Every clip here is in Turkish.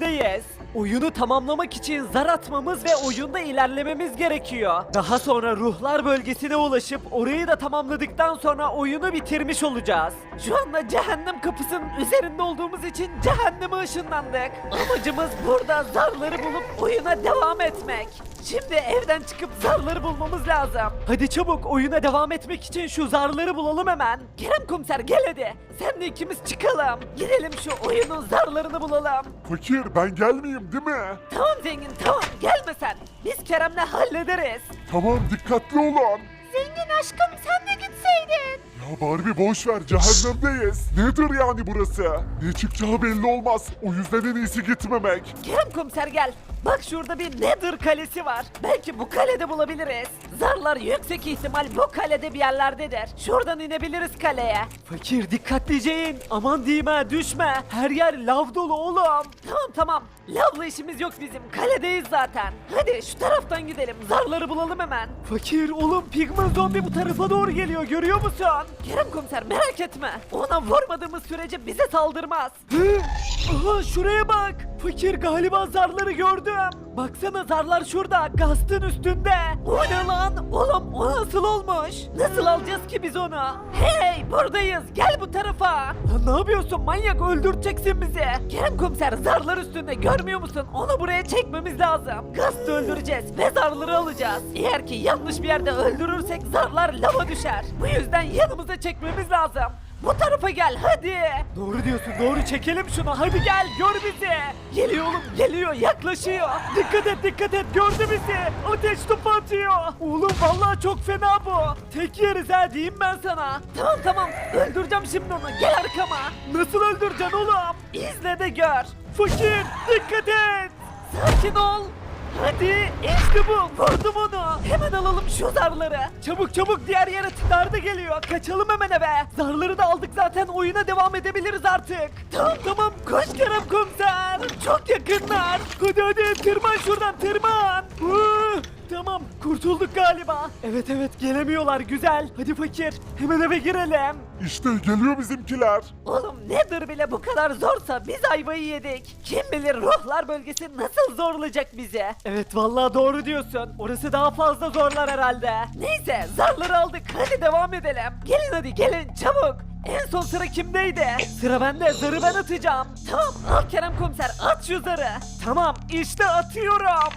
Deyiz. Oyunu tamamlamak için zar atmamız ve oyunda ilerlememiz gerekiyor. Daha sonra ruhlar bölgesine ulaşıp orayı da tamamladıktan sonra oyunu bitirmiş olacağız. Şu anda cehennem kapısının üzerinde olduğumuz için cehenneme ışınlandık. Amacımız burada zarları bulup oyuna devam etmek. Şimdi evden çıkıp zarları bulmamız lazım. Hadi çabuk oyuna devam etmek için şu zarları bulalım hemen. Kerem komiser gel hadi. Sen de ikimiz çıkalım. Gidelim şu oyunun zarlarını bulalım. Fakir ben gelmeyeyim değil mi? Tamam zengin tamam gelme sen. Biz Kerem'le hallederiz. Tamam dikkatli olun. Zengin aşkım sen de. Ya Barbie boş ver cehennemdeyiz. Nedir yani burası? Ne çıkacağı belli olmaz. O yüzden en iyisi gitmemek. Kerem komiser gel. Bak şurada bir Nether kalesi var. Belki bu kalede bulabiliriz. Zarlar yüksek ihtimal bu kalede bir yerlerdedir. Şuradan inebiliriz kaleye. Fakir dikkatlice in. Aman diyeyim ha düşme. Her yer lav dolu oğlum. Tamam tamam. Lavla işimiz yok bizim. Kaledeyiz zaten. Hadi şu taraftan gidelim. Zarları bulalım hemen. Fakir oğlum pigman zombi bu tarafa doğru geliyor görüyor musun? Kerem komiser merak etme. Ona vurmadığımız sürece bize saldırmaz. Aha şuraya bak. Fakir galiba zarları gördüm. Baksana zarlar şurada gastın üstünde. O ne lan? Oğlum o nasıl olmuş? Nasıl alacağız ki biz onu? Hey buradayız gel bu tarafa. Lan ne yapıyorsun manyak öldüreceksin bizi. Kerem komiser zarlar üstünde görmüyor musun? Onu buraya çekmemiz lazım. Gastı öldüreceğiz ve zarları alacağız. Eğer ki yanlış bir yerde öldürürsek zarlar lava düşer. Bu yüzden yanımıza çekmemiz lazım. Bu tarafa gel hadi. Doğru diyorsun doğru çekelim şunu hadi gel gör bizi. Geliyor oğlum geliyor yaklaşıyor. Dikkat et dikkat et gördü bizi. Ateş topu atıyor. Oğlum vallahi çok fena bu. Tek yeriz ha diyeyim ben sana. Tamam tamam öldüreceğim şimdi onu gel arkama. Nasıl öldüreceksin oğlum? İzle de gör. Fakir dikkat et. Sakin ol. Hadi işte bu vurdum onu. Hemen alalım şu zarları. Çabuk çabuk diğer yaratıklar da geliyor. Kaçalım hemen eve. Zarları da aldık zaten oyuna devam edebiliriz artık. Tamam tamam koş Kerem komiser. Çok yakınlar. Hadi hadi tırman şuradan tırman. Hı, Tamam kurtulduk galiba. Evet evet gelemiyorlar güzel. Hadi fakir hemen eve girelim. İşte geliyor bizimkiler. Oğlum nedir bile bu kadar zorsa biz ayvayı yedik. Kim bilir ruhlar bölgesi nasıl zorlayacak bizi. Evet vallahi doğru diyorsun. Orası daha fazla zorlar herhalde. Neyse zarları aldık hadi devam edelim. Gelin hadi gelin çabuk. En son sıra kimdeydi? Sıra bende zarı ben atacağım. Tamam al Kerem komiser at şu zarı. Tamam işte atıyorum.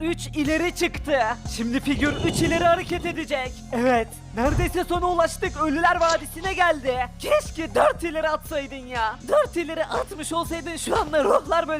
3 ileri çıktı. Şimdi figür 3 ileri hareket edecek. Evet. Neredeyse sona ulaştık. Ölüler Vadisi'ne geldi. Keşke 4 ileri atsaydın ya. 4 ileri atmış olsaydın şu anda ruhlar bölgesi